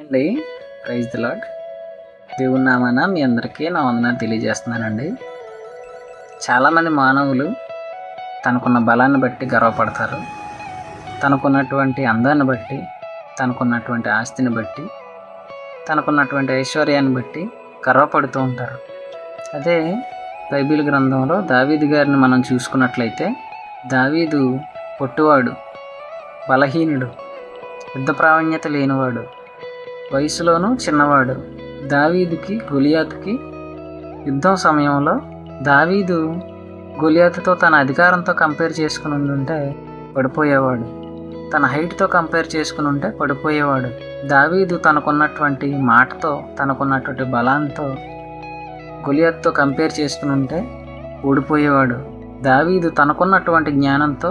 అండి. Praise the lord దేవుని నామాన మీ అందరికీ నా వందనాలు తెలియజేస్తున్నానండి. చాలామంది మానవులు తనకున్న బలాన్ని బట్టి గర్వపడతారు. తనకున్నటువంటి అందాన్ని బట్టి తనకున్నటువంటి ఆస్తిని బట్టి తనకున్నటువంటి ఐశ్వర్యాన్ని బట్టి గర్వపడుతూ ఉంటారు. అదే బైబిల్ గ్రంథంలో దావీదు గారిని మనం చూసుకున్నట్లయితే దావీదు పొట్టువాడు బలహీనుడు యుద్ధ ప్రావీణ్యత లేనివాడు వయసులోనూ చిన్నవాడు. దావీదుకి గొలియాతుకి యుద్ధం సమయంలో దావీదు గొలియాతుతో తన అధికారంతో కంపేర్ చేసుకుని ఉంటే పడిపోయేవాడు. తన హైట్తో కంపేర్ చేసుకుని ఉంటే పడిపోయేవాడు. దావీదు తనకున్నటువంటి మాటతో తనకున్నటువంటి బలంతో గొలియాత్తో కంపేర్ చేసుకుని ఉంటే ఓడిపోయేవాడు. దావీదు తనకున్నటువంటి జ్ఞానంతో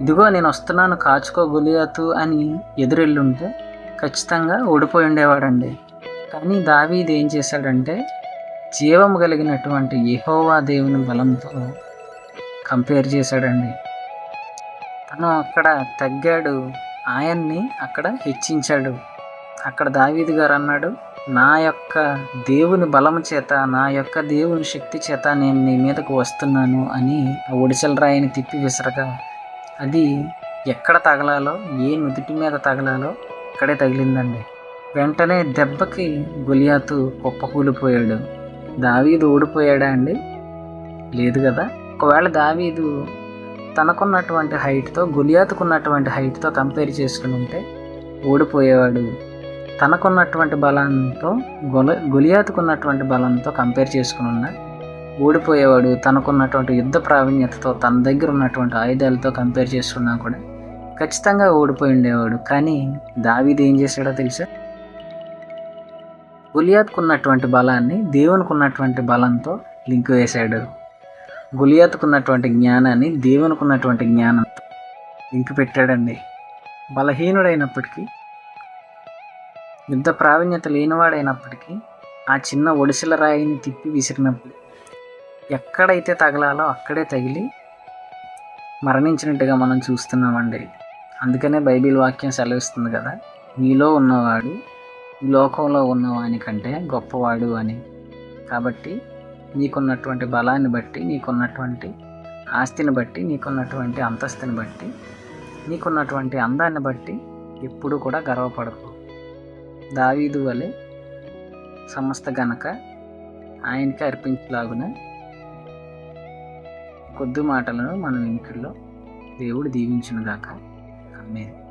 ఇదిగో నేను వస్తున్నాను కాచుకో గొలియాతు అని ఎదురెళ్ళుంటే ఖచ్చితంగా ఓడిపోయి ఉండేవాడండి. కానీ దావీది ఏం చేశాడంటే జీవము కలిగినటువంటి యహోవా దేవుని బలంతో కంపేర్ చేశాడండి. తను అక్కడ తగ్గాడు ఆయన్ని అక్కడ హెచ్చించాడు. అక్కడ దావీదు గారు అన్నాడు నా యొక్క దేవుని బలము చేత నా యొక్క దేవుని శక్తి చేత నేను నీ మీదకు వస్తున్నాను అని ఆ ఒడిసెల రాయిని తిప్పి విసరగా అది ఎక్కడ తగలాలో ఏ నుదుటి మీద తగలాలో అక్కడే తగిలిందండి. వెంటనే దెబ్బకి గులియాతు కుప్పకూలిపోయాడు. దావీదు ఓడిపోయాడా అండి? లేదు కదా. ఒకవేళ దావీదు తనకున్నటువంటి హైట్తో గులియాతుకున్నటువంటి హైట్తో కంపేర్ చేసుకుని ఉంటే ఓడిపోయేవాడు తనకున్నటువంటి బలంతో గొల గులియాతుకున్నటువంటి బలంతో కంపేర్ చేసుకుని ఉన్న ఓడిపోయేవాడు తనకున్నటువంటి యుద్ధ ప్రావీణ్యతతో తన దగ్గర ఉన్నటువంటి ఆయుధాలతో కంపేర్ చేసుకున్నా కూడా ఖచ్చితంగా ఓడిపోయి ఉండేవాడు. కానీ దావీది ఏం చేశాడో తెలుసా? గులియాత్కు ఉన్నటువంటి బలాన్ని దేవునికి ఉన్నటువంటి బలంతో లింక్ వేశాడు. గులియాత్కు ఉన్నటువంటి జ్ఞానాన్ని దేవునికి ఉన్నటువంటి జ్ఞానంతో లింక్ పెట్టాడండి. బలహీనుడైనప్పటికీ యుద్ధ ప్రావీణ్యత లేనివాడైనప్పటికీ ఆ చిన్న ఒడిసెల రాయిని తిప్పి విసిరినప్పుడు ఎక్కడైతే తగలాలో అక్కడే తగిలి మరణించినట్టుగా మనం చూస్తున్నామండి. అందుకనే బైబిల్ వాక్యం సెలవిస్తుంది కదా. మీలో ఉన్నవాడు ఈ లోకంలో ఉన్నవాని కంటే గొప్పవాడు అని. కాబట్టి నీకున్నటువంటి బలాన్ని బట్టి నీకున్నటువంటి ఆస్తిని బట్టి నీకున్నటువంటి అంతస్తుని బట్టి నీకున్నటువంటి అందాన్ని బట్టి ఎప్పుడు కూడా గర్వపడకు. దావీదు వలె సమస్త గనక ఆయనకి అర్పించలాగున కొద్ది మాటలను మన ఇంటిలో దేవుడు దీవించునుగాక. Amén.